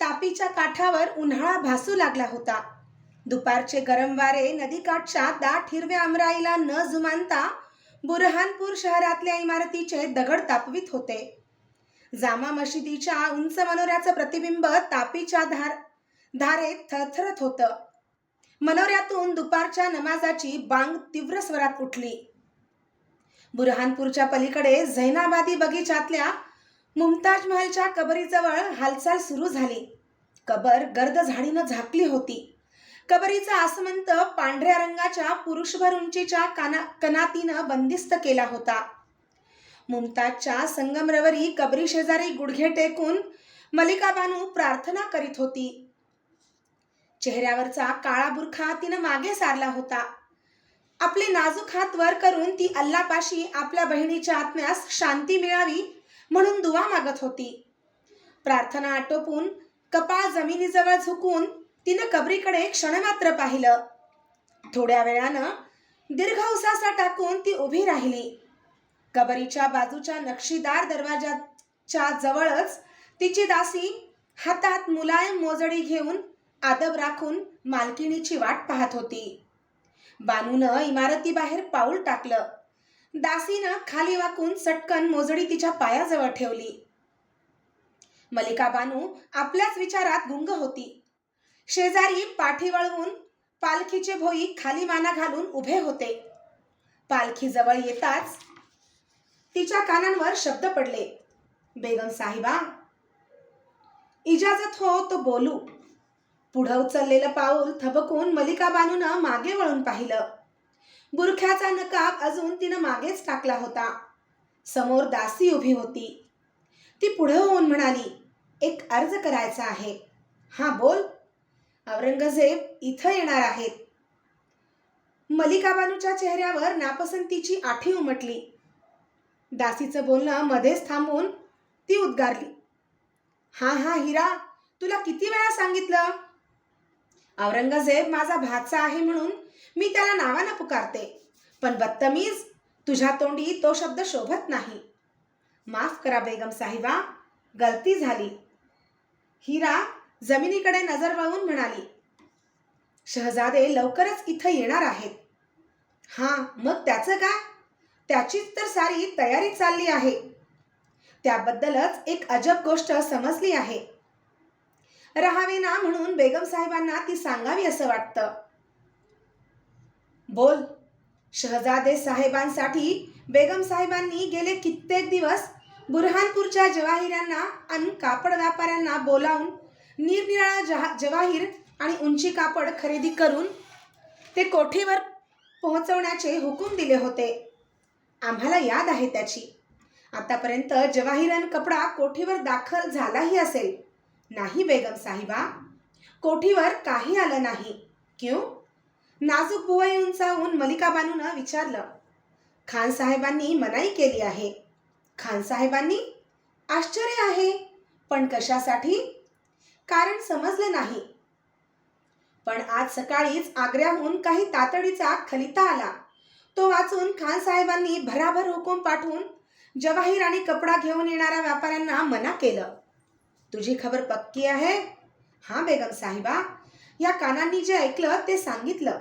तापीच्या काठावर उन्हाळा भासू लागला होता. दुपारचे गरम वारे नदीकाठच्या दाट हिरव्या अमराईला न जुमानता बुरहानपूर शहरातल्या इमारतीचे दगड तापवित होते. जामा मशिदीच्या उंच मनोऱ्याचं प्रतिबिंब तापीच्या धार धारेत थरथरत होतं. मनोऱ्यातून दुपारच्या नमाजाची बांग तीव्र स्वरात उठली. बुरहानपूरच्या पलीकडे झैनाबादी बगीचातल्या मुमताज महालच्या कबरीजवळ हालचाल सुरू झाली. कबर गर्द झाडीनं झाकली होती. कबरीचा आसमंत पांढऱ्या रंगाच्या पुरुषभर उंचीच्या काना कनातीनं बंदिस्त केला होता. मुमताजच्या संगमरवरी कबरी शेजारी गुडघे टेकून मलिका बानू प्रार्थना करीत होती. चेहऱ्यावरचा काळा बुरखा तिनं मागे सारला होता. आपले नाजूक हात वर करून ती अल्लापाशी आपल्या बहिणीच्या आत्म्यास शांती मिळावी म्हणून दुवा मागत होती. प्रार्थना आटोपून कपाळ जमिनीजवळ झुकून तिनं कबरीकडे क्षणमात्र पाहिलं. थोड्या वेळानं दीर्घ उसासा टाकून ती उभी राहिली. कबरीच्या बाजूच्या नक्षीदार दरवाजाच्या जवळच तिची दासी हातात मुलायम मोजडी घेऊन आदब राखून मालकिणीची वाट पाहत होती. बानूनं इमारतीबाहेर पाऊल टाकलं. दासीनं खाली वाकून सटकन मोजडी तिच्या पायाजवळ ठेवली. मलिका बानू आपल्याच विचारात गुंग होती. शेजारी पाठी वळवून पालखीचे भोई खाली माना घालून उभे होते. पालखी जवळ येताच तिच्या कानांवर शब्द पडले. बेगम साहिबा इजाजत हो तो बोलू. पुढं उचललेलं पाऊल थबकून मलिका बानून मागे वळून पाहिलं. बुरख्याचा नकाब अजून तिनं मागेच टाकला होता. समोर दासी उभी होती. ती पुढं होऊन म्हणाली एक अर्ज करायचा आहे. हा बोल. औरंगजेब इथं येणार आहेत. मलिकाबानूच्या चेहऱ्यावर नापसंतीची आठी उमटली. दासीचं बोलणं मध्येच थांबून ती उद्गारली. हा हा हिरा तुला किती वेळा सांगितलं? औरंगजेब माझा भाचा आहे म्हणून मी त्याला नावानं पुकारते. पण बत्तमीज तुझ्या तोंडी तो शब्द शोभत नाही. माफ करा बेगम साहिबा गलती झाली. हिरा जमिनीकडे नजर वळवून म्हणाली शहजादे लवकरच इथं येणार आहेत. हां मग त्याचं काय? त्याचीच तर सारी तयारी चालली आहे. त्याबद्दलच एक अजब गोष्ट समजली आहे. राहावे ना म्हणून बेगम साहेबांना ती सांगावी असं वाटतं. बोल शहजादे साहेबांसाठी बेगम साहेबांनी गेले कित्येक दिवस बुरहानपूरच्या जवाहिरांना आणि कापड व्यापाऱ्यांना बोलावून निरनिराळा जहा जवाहीर आणि उंची कापड खरेदी करून ते कोठीवर पोहोचवण्याचे हुकूम दिले होते. आम्हाला याद आहे त्याची. आतापर्यंत जवाहिरन कपडा कोठीवर दाखल झालाही असेल. नाही बेगम साहिबा. कोठीवर काही आलं नाही. क्यों? नाजूक बुवाई उंचावून मलिका बानूनं विचारलं. खान साहेबांनी मनाई केली आहे. खान साहेबांनी? आश्चर्य आहे. पण कशासाठी? कारण समजलं नाही. पण आज सकाळीच आग्र्याहून काही तातडीचा खलिता आला. तो वाचून खान साहेबांनी भराभर हुकूम पाठवून जवाहीर आणि कपडा घेऊन येणाऱ्या व्यापाऱ्यांना मना केलं. तुझी खबर पक्की आहे? हां बेगम साहिबा. या कानांनी जे ऐकलं ते सांगितलं.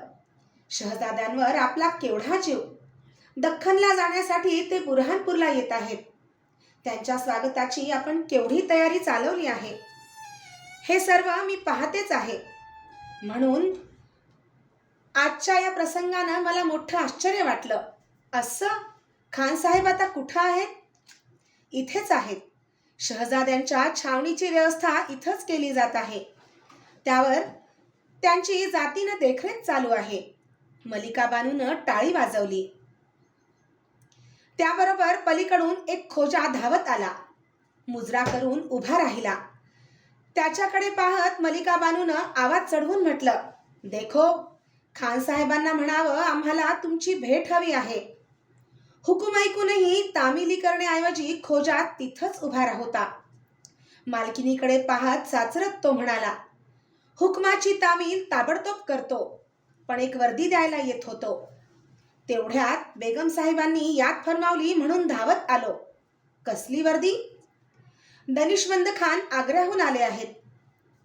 शहजाद्यांवर आपला केवढा जीव. दख्खनला जाण्यासाठी ते बुरहानपूरला येत आहेत. त्यांच्या स्वागताची आपण केवढी तयारी चालवली आहे? हे सर्व मी पाहतेच आहे. म्हणून आजच्या या प्रसंगानं मला मोठं आश्चर्य वाटलं. असं? खान साहेब आता कुठं आहेत? इथेच आहेत. शहजाद्यांच्या छावणीची व्यवस्था इथंच केली जात आहे. त्यावर त्यांची जातीनं देखरेख चालू आहे. मलिकाबानूनं टाळी वाजवली. त्याबरोबर पलीकडून एक खोजा धावत आला. मुजरा करून उभा राहिला. त्याच्याकडे पाहत मलिकाबानूनं आवाज चढवून म्हटलं देखो खानसाहेबांना म्हणावं आम्हाला तुमची भेट हवी आहे. हुकूम ऐकूनही तामिली करण्याऐवजी खोजा तिथंच उभा होता. मालकिनीकडे पाहत साचरत तो म्हणाला हुकमाची तामील ताबडतोब करतो पण एक वर्दी द्यायला येत होतो. तेवढ्यात बेगम साहेबांनी यात फरमावली म्हणून धावत आलो. कसली वर्दी? दनिशवंद खान आग्र्याहून आले आहेत.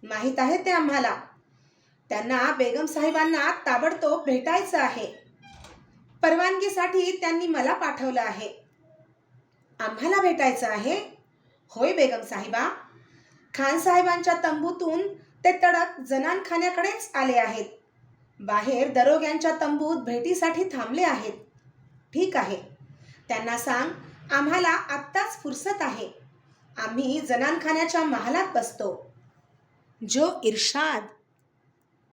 माहीत आहे ते आम्हाला. त्यांना बेगम साहेबांना ताबडतोब भेटायचं आहे. परवानगीसाठी त्यांनी मला पाठवलं आहे. आम्हाला भेटायचं आहे. होय बेगम साहेबा. खान साहेबांच्या तंबूतून ते तडक जनानखान्याकडेच आले आहेत. बाहेर दरोग्यांच्या तंबूत भेटीसाठी थांबले आहेत. ठीक आहे. त्यांना सांग आम्हाला आत्ताच फुरसत आहे. आम्ही जनानखान्याच्या महालात बसतो. जो इर्शाद